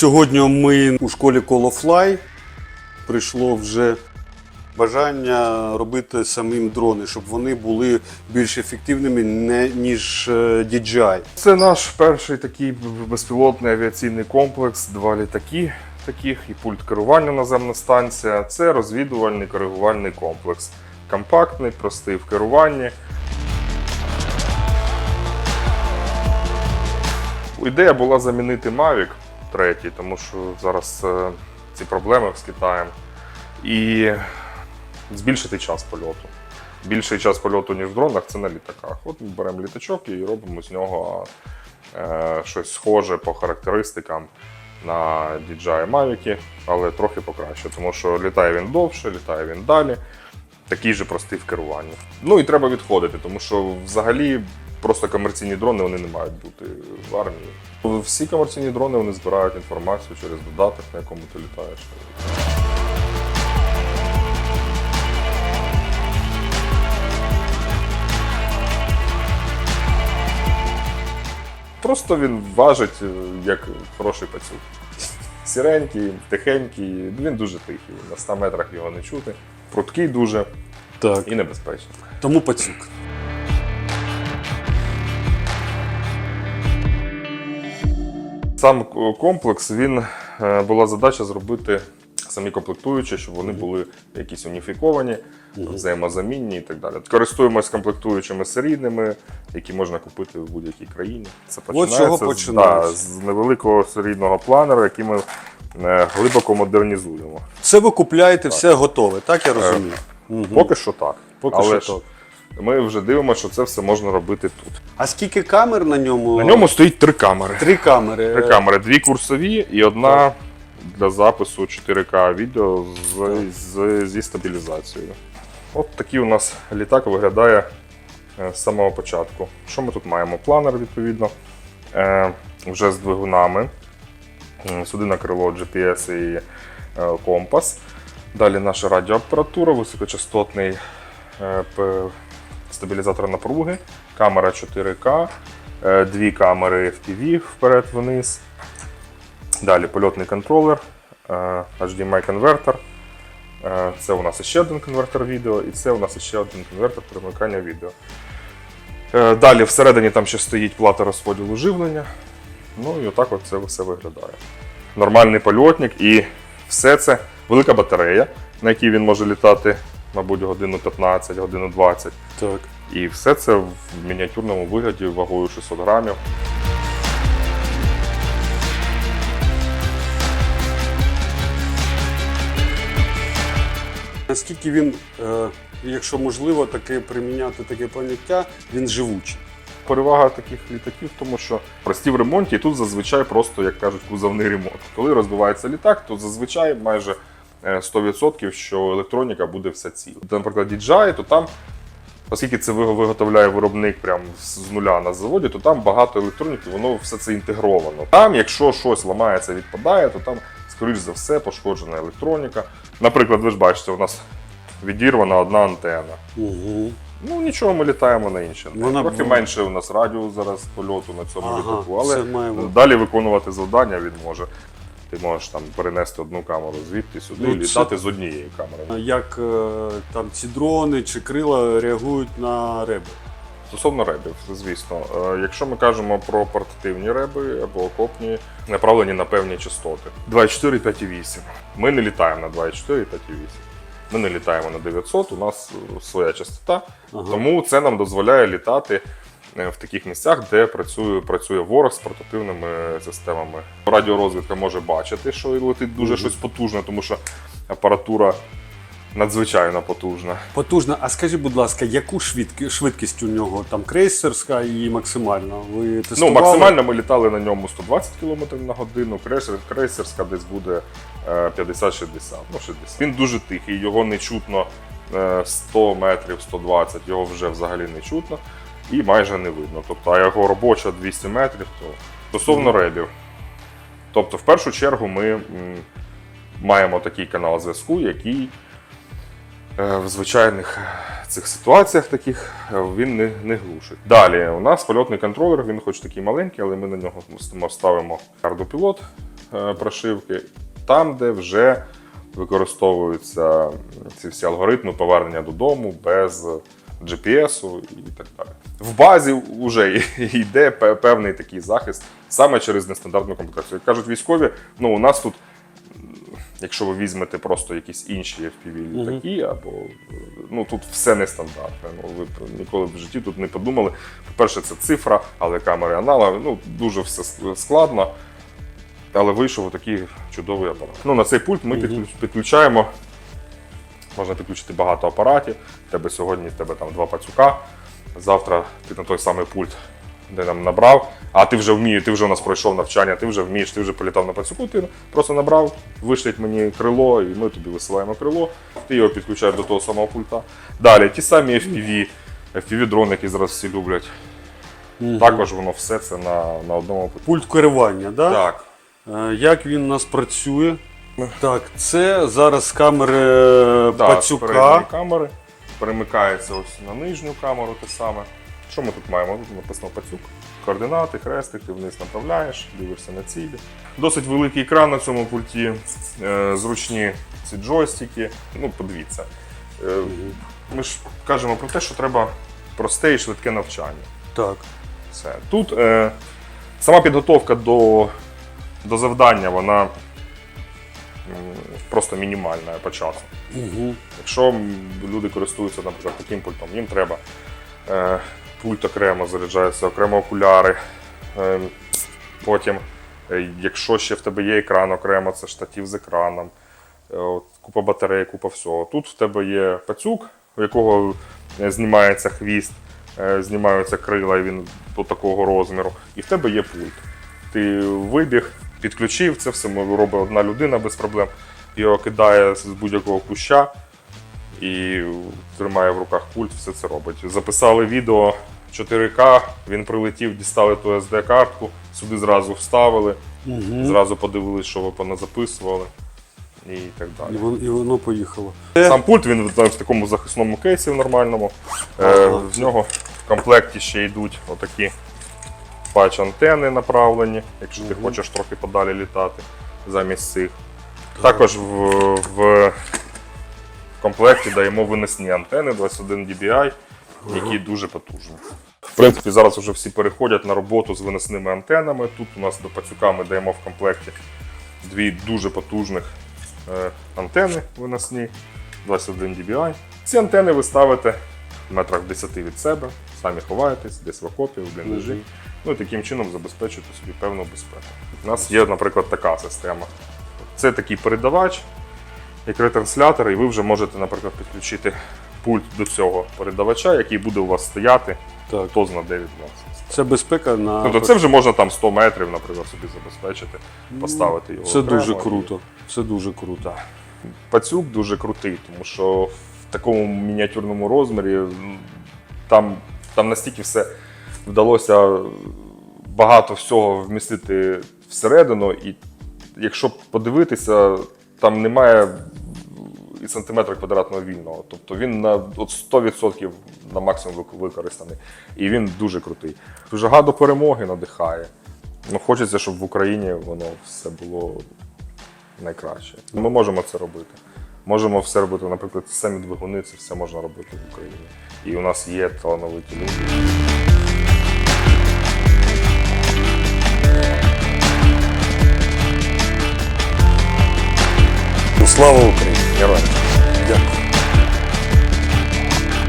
Сьогодні ми у школі Colofly прийшло вже бажання робити самим дрони, щоб вони були більш ефективними, ніж е, DJI. Це наш перший такий безпілотний авіаційний комплекс, два літаки таких і пульт керування наземна станція. Це розвідувальний коригувальний комплекс. Компактний, простий в керуванні. Ідея була замінити Mavic 3, тому що зараз ці проблеми з Китаєм. І збільшити час польоту. Більший час польоту, ніж в дронах, це на літаках. От ми беремо літачок і робимо з нього е, щось схоже по характеристикам на DJI Mavic, але трохи покраще, тому що літає він довше, літає він далі. Такий же простий в керуванні. Ну і треба відходити, тому що взагалі просто комерційні дрони вони не мають бути в армії. Всі комерційні дрони вони збирають інформацію через додаток, на якому ти літаєш. Просто він важить е, як хороший пацюк. Сіренький, тихенький, він дуже тихий. На 100 метрах його не чути. Пруткий дуже Так. і небезпечний. Тому пацюк. Сам комплекс він е, була задача зробити самі комплектуючі, щоб вони були якісь уніфіковані, взаємозамінні і так далі. Користуємось комплектуючими серійними, які можна купити в будь-якій країні. Це чого з- да, з невеликого серійного планера, який ми е, глибоко модернізуємо. Це ви купляєте все готове, так я розумію? Мгм. Поки що так. Поки Але що ж так. Ми вже дивимося, що це все можна робити тут. А скільки камер на ньому? На ньому стоїть три камери. три камери. Три камери, дві курсові і одна для запису 4К відео з, з, зі стабілізацією. От такий у нас літак виглядає е, з самого початку. Що ми тут маємо? Планер, відповідно, е, вже з двигунами. Сюди на крило GPS і е, компас. Далі наша радіоапаратура, високочастотний стабілізатор напруги, камера 4К, е, дві камери FPV вперед-вниз. Далі польотний контролер, е, HDMI конвертер. Е, Це у нас ще один конвертер відео, і це у нас ще один конвертер перемикання відео. Далі всередині там ще стоїть плата розподілу живлення. Ну і отак от це все виглядає. Нормальний польотник і все це велика батарея, на якій він може літати, мабуть, годину 15, годину 20. Так. І все це в мініатюрному вигляді вагою 600 грамів. Наскільки він, е, якщо можливо, таке приміняти таке поняття, він живучий. Перевага таких літаків в тому, що прості в ремонті, і тут зазвичай просто, як кажуть, кузовний ремонт. Коли розбивається літак, то зазвичай майже 100% що електроніка буде вся ціла. Наприклад, DJI, то там, оскільки це виготовляє виробник прямо з нуля на заводі, то там багато електроніки, воно все це інтегровано. Там, якщо щось ламається, відпадає, то там, скоріш за все, пошкоджена електроніка. Наприклад, ви ж бачите, у нас відірвана одна антенна. Угу. Ну нічого, ми літаємо на інше. Вона Трохи менше у нас радіус зараз польоту на цьому Ага, літаку, але далі виконувати завдання він може. Ти можеш там перенести одну камеру звідти сюди Ну, і це- літати з однією камерою. Як е, там ці дрони чи крила реагують на реби? Стосовно ребів, звісно, е, якщо ми кажемо про портативні реби або окопні, направлені на певні частоти 2,4 і 5,8. Ми не літаємо на 2,4 і 5,8. Ми не літаємо на 900, у нас е, своя частота, Ага. тому це нам дозволяє літати в таких місцях, де працює, працює ворог з портативними системами. Радіорозвідка може бачити, що летить дуже щось потужне, тому що апаратура надзвичайно потужна. Потужно. А скажіть, будь ласка, яку швидкі, швидкість у нього? Там крейсерська і максимальна? Ви Ну, максимально ми літали на ньому 120 км на годину, крейсер, крейсерська десь буде е, 50-60, ну 60. Він дуже тихий, його не чутно е, 100 метрів, 120, його вже взагалі не чутно і майже не видно. Тобто, а його робоча 200 метрів, то стосовно ребів. Тобто, в першу чергу ми маємо такий канал зв'язку, який е, в звичайних е, цих ситуаціях таких е, він не, не глушить. Далі у нас польотний контролер, він хоч такий маленький, але ми на нього ставимо кардопілот прошивки, там, де вже використовуються ці всі алгоритми повернення додому без GPS і так далі. В базі вже йде певний такий захист саме через нестандартну комплектацію. Як кажуть військові, ну у нас тут, якщо ви візьмете просто якісь інші FPV літаки, або ну тут все нестандартне. Ну ви ніколи в житті тут не подумали. По-перше, це цифра, але камери аналоги. Ну дуже все складно. Але вийшов такий чудовий апарат. Ну, на цей пульт ми підключ- підключаємо. Можна підключити багато апаратів. В тебе сьогодні в тебе там два пацюка. Завтра ти на той самий пульт, де нам набрав. А ти вже вмієш, ти вже у нас пройшов навчання, ти вже вмієш, ти вже політав на пацюку, ти просто набрав, вишліть мені крило, і ми тобі висилаємо крило, ти його підключаєш до того самого пульта. Далі ті самі FPV, FPV-дрони, які зараз всі люблять. Також воно все це на, на одному пульті. Пульт керування, да? Так. Е, Як він у нас працює? Так, це зараз камери Да, пацюка. передні камери. Перемикається ось на нижню камеру те саме. Що ми тут маємо? Тут написано пацюк. Координати, хрестик, ти вниз направляєш, дивишся на цілі. Досить великий екран на цьому пульті, е, зручні ці джойстики. Ну, подивіться. Е, Ми ж кажемо про те, що треба просте і швидке навчання. Так. Все. Тут е, сама підготовка до, до завдання, вона просто мінімальна по часу. Угу. Якщо люди користуються, наприклад, таким пультом, їм треба е, пульт окремо заряджається, окремо окуляри. Е, потім, е, якщо ще в тебе є екран окремо, це штатів з екраном, е, от, купа батарей, купа всього. Тут в тебе є пацюк, у якого знімається хвіст, е, знімаються крила, і він до такого розміру, і в тебе є пульт. Ти вибіг, підключив, це все робить одна людина без проблем. Його кидає з будь-якого куща і тримає в руках пульт, все це робить. Записали відео 4К, він прилетів, дістали ту SD-картку, сюди зразу вставили, зразу подивились, що ви поназаписували і так І далі. воно, і воно поїхало. Сам пульт він в в такому захисному кейсі в нормальному. Е, В нього в комплекті ще йдуть отакі патч антени направлені, якщо ти хочеш трохи подалі літати замість цих. Також в, в комплекті даємо винесні антени 21 dBi, які дуже потужні. В принципі, зараз вже всі переходять на роботу з виносними антенами. Тут у нас до пацюка ми даємо в комплекті дві дуже потужних е, антени виносні 21 dBi. Ці антени ви ставите в метрах 10 від себе, самі ховаєтесь, десь в окопі, в бліндажі. Ну і таким чином забезпечуєте собі певну безпеку. У нас є, наприклад, така система. Це такий передавач, як ретранслятор, і ви вже можете, наприклад, підключити пульт до цього передавача, який буде у вас стояти, Так. хто зна де від вас. Це безпека на. Тобто це вже можна там 100 метрів, наприклад, собі забезпечити, поставити його. Це окремо дуже і- круто. Це дуже круто. Пацюк дуже крутий, тому що в такому мініатюрному розмірі там, там настільки все вдалося багато всього вмістити всередину, і якщо подивитися, там немає і сантиметра квадратного вільного. Тобто він на от 100% на максимум використаний. І він дуже крутий. Дуже гадо перемоги надихає. Ну, хочеться, щоб в Україні воно все було найкраще. Ми можемо це робити. Можемо все робити, наприклад, самі двигуни, це все можна робити в Україні. І у нас є талановиті люди. Слава Україні! Героям. Дякую.